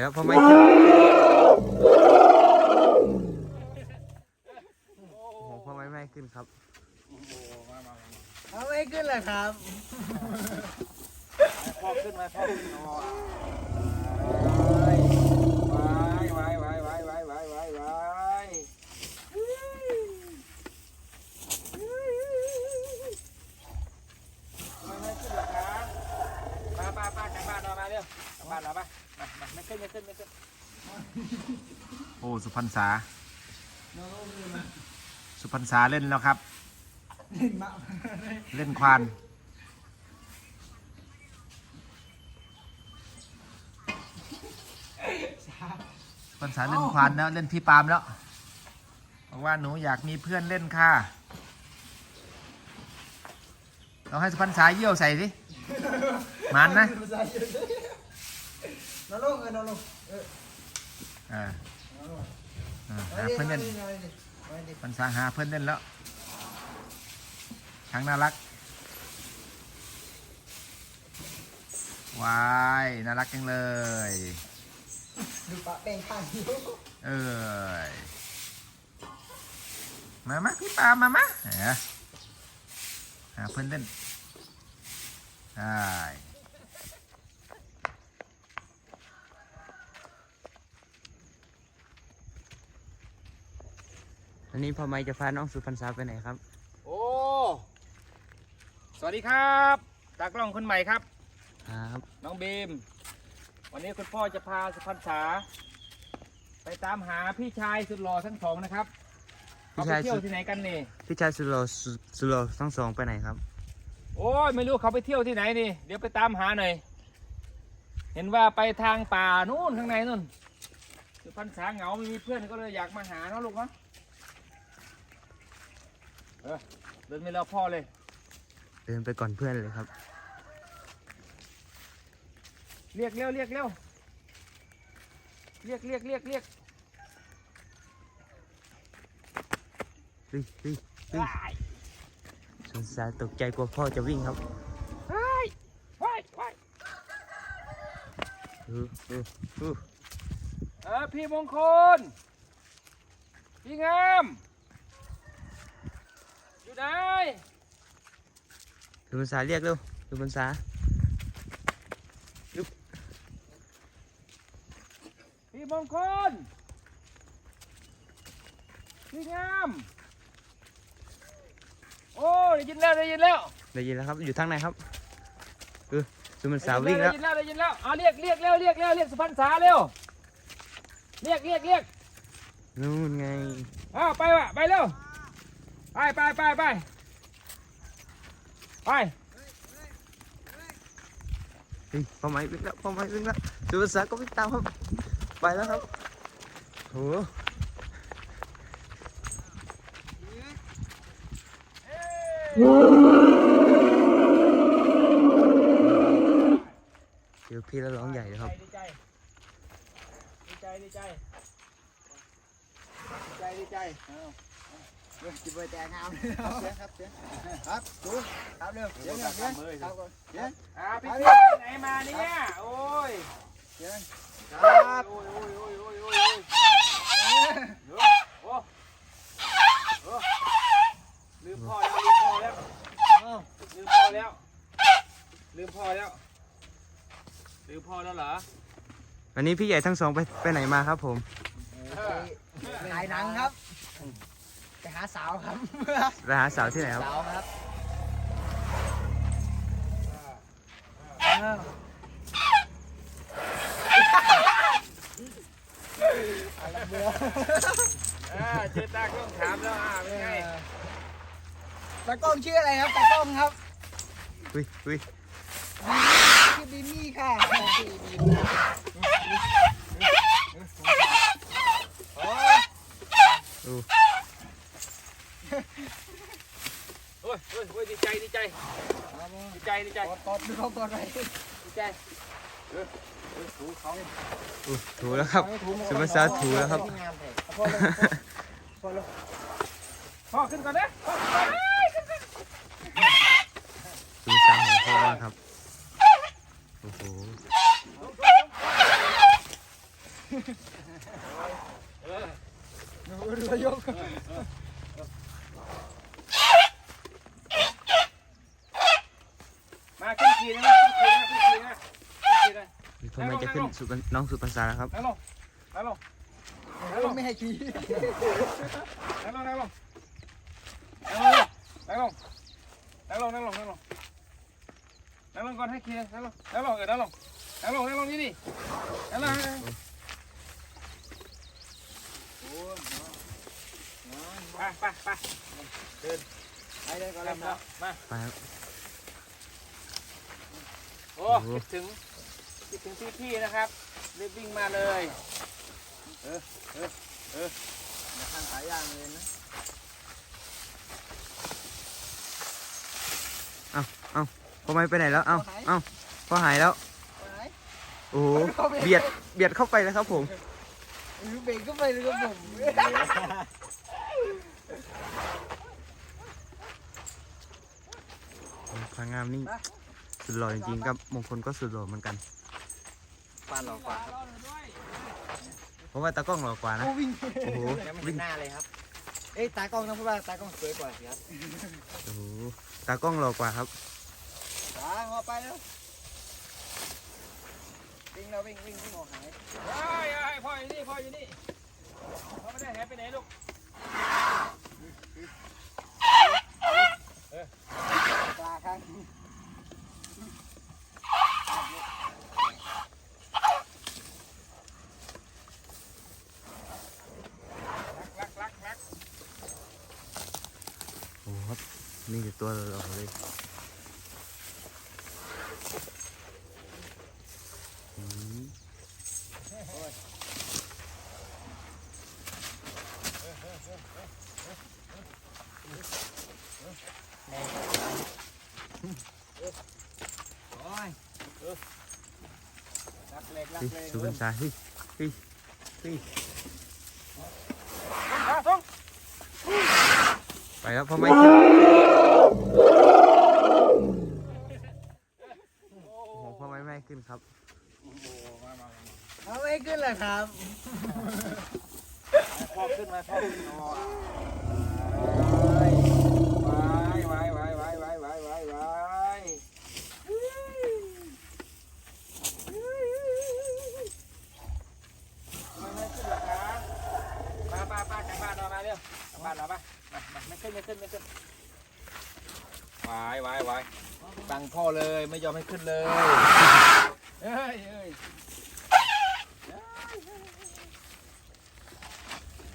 แล้วพ่อไม่ขึ้นโอ้โหพ่อไม่ไม่ขึ้นครับเอาไม่ขึ้นเลยครับ พ่อขึ้นมาพ่อขึ้น พรรณษา สุพรรณษาเล่นแล้วครับ เล่นควาน สุพรรณษาเล่นควานแล้วเล่นพี่ปาล์มแล้วบอกว่าหนูอยากมีเพื่อนเล่นค่ะเราให้สุพรรณษาเยี่ยวใส่สิมันนะนอนลงเออนอนลงเอออ่า อ่าเอาหาเพื่อนเล่นปัญษาหาเพื่อนเล่นแล้วช้างน่ารักวายน่ารักจังเลยดูปะแป้งข้างอยู่เอ้ยมามาพี่ปามามาหาเพื่อนเล่นได้ อันนี้พ่อไม่จะพาน้องสุพรรณษาไปไหนครับ โอ้ สวัสดีครับตากล้องคนใหม่ครับ ครับน้องบีม วันนี้คุณพ่อจะพาสุพรรณษาไปตามหาพี่ชายสุดหล่อทั้งสองนะครับพี่เขาไปชายเที่ยวสุดที่ไหนกันนี่ พี่ชายสุโลสุสุโลทั้งสองไปไหนครับ โอ้ยไม่รู้เขาไปเที่ยวที่ไหนนี่ เดี๋ยวไปตามหาหน่อย เห็นว่าไปทางป่านู่นข้างในนู่นสุพรรณษาเหงาไม่มีเพื่อนก็เลยอยากมาหาเนาะลูกเนาะ เออเดินไม่รอพ่อเลย เดินไปก่อนเพื่อนเลยครับ เรียกเร็วเรียกเร็วเรียกเรียกเรียกเรียกเฮ้ยเฮ้ยเฮ้ยสุพรรณษาตกใจกลัวพ่อจะวิ่งครับว้ายว้ายว้ายเออเออเออเออพี่มงคลพี่งาม อยู่ไหนสุพรรณษาเรียกเร็วสุพรรณษาพี่มงคล พี่งาม โอ้ได้ยินแล้วได้ยินแล้วได้ยินแล้วครับ อยู่ทางไหนครับเออสุพรรณษาได้วิ่งยินแล้วได้ยินแล้วได้ยินแล้วเอาเรียกเรียกเร็วเรียกเร็วเรียกสุพรรณษาเร็ว เรียกเรียกเรียกนู่นไง อ้าวไปวะไปเร็ว ไปไปไปไปไปเฮ้ยพ่อไม่วิ่งแล้วพ่อไม่วิ่งแล้วสุพรรณษาก็วิ่งตามครับไปแล้วครับโหเดี๋ยวพี่แล้วร้องใหญ่เลยครับดีใจดีใจดีใจดีใจดีใจ จิบเบอร์แต่งามเสียงครับเสียงครับดูครับเร็วเสียงเร็วเสียงครับก่อนเสียงอ่าพี่ไปไหนมาเนี่ยโอ้ยเสียงคโอ้รับยโอ้ยโอ้ยโอ้ยโอ้ยโอ้ยโอ้โอ้โอ้ลืมพ่อแล้วลืมพ่อแล้วลืมพ่อแล้วลืมพ่อแล้วลืมพ่อแล้วเหรอวันนี้พี่ใหญ่ทั้งสองไปไปไหนมาครับผมถ่ายหนังครับ สาวครับไปหาสาวที่ไหนครับ สาวครับอะไรเบื่ออ่าเจตากล้องถามแล้วอ่าเป็นไงตากล้องชื่ออะไรครับตากล้องครับอุ้ยอุ้ยชื่อดิมี่ค่ะอู้ โอ้ยโอ้ยโอ้ยดีใจดีใจดีใจดีใจตอดตอดดูเขาตอดไปดีใจอู้ถูแล้วครับสุภาษาถูแล้วครับพอเลยพอเลยพ่อขึ้นก่อนนะพ่อขึ้นก่อนนะสุภาษาของพ่อมากครับ โอ้โหเออหนูเรือยก สุน้องสุภาษาครับ นั่ลงนั่ลงไม่ให้ขี่นั่งลงนั่งลงนั่ลงนั่ลงนั่ลงนั่ลงนั่ลงก่อนให้ขี่นั่ลงนั่ลงเออนั่ลงนั่ลงนั่ลงนี่นั่งลงไปไปไปเดินไปเดินก่อนแล้วมาไปโอ้คิดถึง คิดถึงพี่ๆนะครับรีบวิ่งมาเลยมาทางสายยางเลยนะพ่อไม้ไปไหนแล้วเอ้าเอ้าพ่อหายแล้วไปไหนโอ้โหเบียดเบียดเข้าไปแล้วครับผมเออเบรกก็ไปเลยครับผมพางามนี่สุดหล่อจริงๆครับมงคลก็สุดหล่อเหมือนกัน ปานหลอกกว่าครับเพราะว่าตากล้องหล่อกว่านะโอ้วิ่งโอ้โหยังไม่วิ่เห็งนหน้าเลยครับ เอ้ยตากล้องนะเพราะว่าตากล้องสวยกว่าสิครับโอ้โหตากล้องหล่อกว่าครับตาหอไปแล้ววิ่งแล้ววิ่งวิ่งวิ่งออกหายไอ้ไอ้พ่ออยู่นี่พ่ออยู่นี่พ่อไม่ได้แหไปไหนลูกปลาครับ นี่คือตัวเราเลย xuống bên trái đi đi đi phải đó phong anh โอ้โหพ่อไม่ไม่ขึ้นครับเอาไม่ขึ้นเหรอครับพ่อขึ้นมาพ่อขึ้นนอไว้ไว้ไว้ไว้ไว้ไว้ งพ่อเลยไม่ยอมให้ขึ้นเลยเฮ้ยเฮ้ย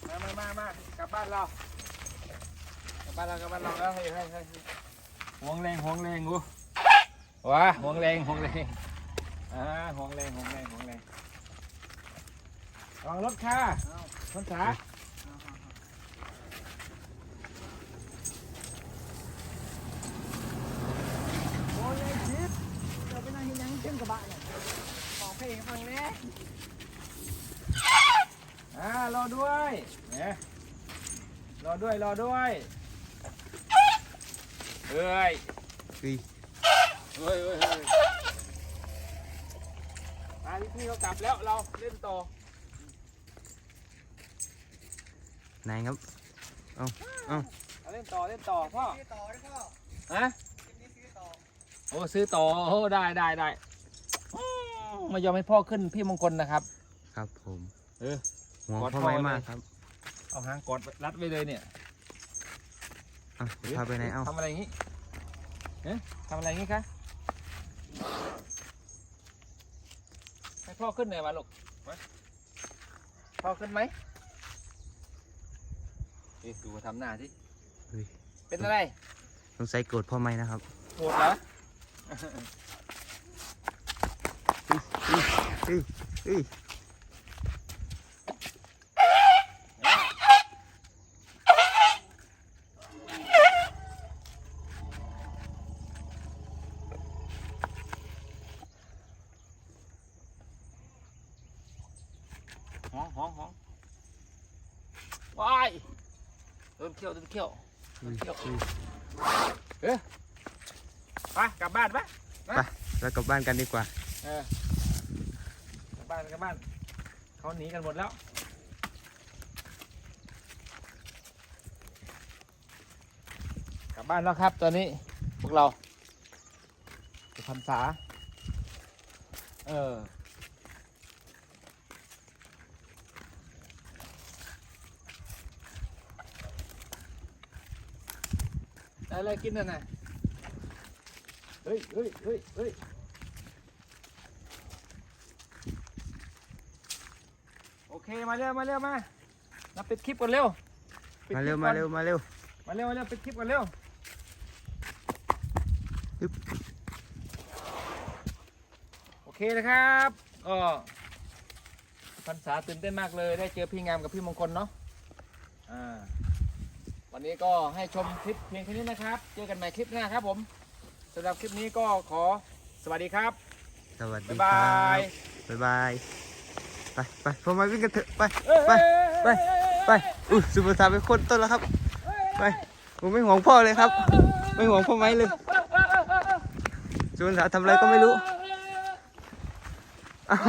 มามามามากลับบ้านเรากลับบ้านเรากลับบ้านเราแล้วเฮ้ยเฮ้ยเฮ้ยห่วงแรงห่วงแรงกูว้าห่วงแรงห่วงแรงอ่าห่วงแรงห่วงแรงห่วงแรงระวังรถค่ะรถขา โอ้ยไอ้ชิดเราไปนั่งเห็นยังเต็มกระบะเนี่ยออกเพลงฟังแน่ อ่ารอด้วยเนี่ยรอด้วยรอด้วยเฮ้ยเฮ้ยเฮ้ยเฮ้ยเฮ้ยมาพี่พี่เขากลับแล้วเราเล่นต่อ ไหนครับ เอาเล่นต่อเล่นต่อพ่อ ซื้อต่อได้พ่อฮะคลิปนี้ซื้อต่อโอ้ซื้อต่อโอ้ได้ได้ได้อืม ไม่ยอมให้พ่อขึ้นพี่มงคลนะครับ ครับผมเออห่วงกอดพ่อพ่อไม้เลยมากครับเอาหางกอดรัดไว้เลยเนี่ยอะพาไปไหนเอ้าทำอะไรอย่างงี้เอ๊ะทำอะไรอย่างงี้คะให้พ่อขึ้นหน่อยมาลูกมาพ่อขึ้นไหมเอ๊ะดูทำหน้าสิเฮ้ยเป็นอะไรสงสัยโกรธพ่อไม้นะครับ โกรธเหรอ ừ, ừ. hóng hóng hóng Vai! Đơn kiểu, đơn kiểu Đơn kiểu Ê. Ba, cặp bàn bác Ba, ra cặp bàn กันดีกว่า Ờ. บ้านกับบ้านเขาหนีกันหมดแล้ว กลับบ้านแล้วครับ ตอนนี้พวกเราสุพรรษา เออได้อะไรกินน่ะนะเฮ้ยเฮ้ยเฮ้ยเฮ้ย โอ เคมาเร็วมาเร็วมามาปิดคลิปก่อนเร็วปิดมาคเร็ลิวปมาก่อนเร็วมาเร็วมาเร็วมาเร็วปิดคลิปก่อนเร็วอึ๊บโอเคนะครับก็พรรษาตื่นเต้นมากเลยได้เจอพี่งามกับพี่มงคลเนาะอ่าวันนี้ก็ให้ชมคลิปเพียงแค่นี้นะครับ เจอกันใหม่คลิปหน้าครับผมสำหรับคลิปนี้ก็ขอสวัสดีครับสวัสดีบ๊ายครับบาย บ๊ายบาย ไปไปพอมาวิ่งกันเถอะไปเอ้ยไปเอ้ยไปเอ้ยไปอุ้ยสุภาษาเป็นคนต้นแล้วครับ ไปผมไม่ห่วงพ่อเลยครับ ไม่ห่วงพ่อไม้เลยสุภาษาทำอะไรก็ไม่รู้อ้าว